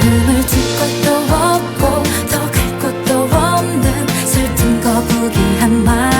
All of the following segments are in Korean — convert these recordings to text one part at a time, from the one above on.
마음을 줄 것도 없고 더 갈 것도 없는 슬픈 거, 포기 한마.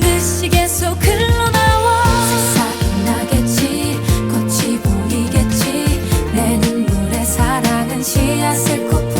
듯이 계속 흘러나와 새싹이 나겠지 꽃이 보이겠지. 내 눈물에 사랑은 씨앗을 꽃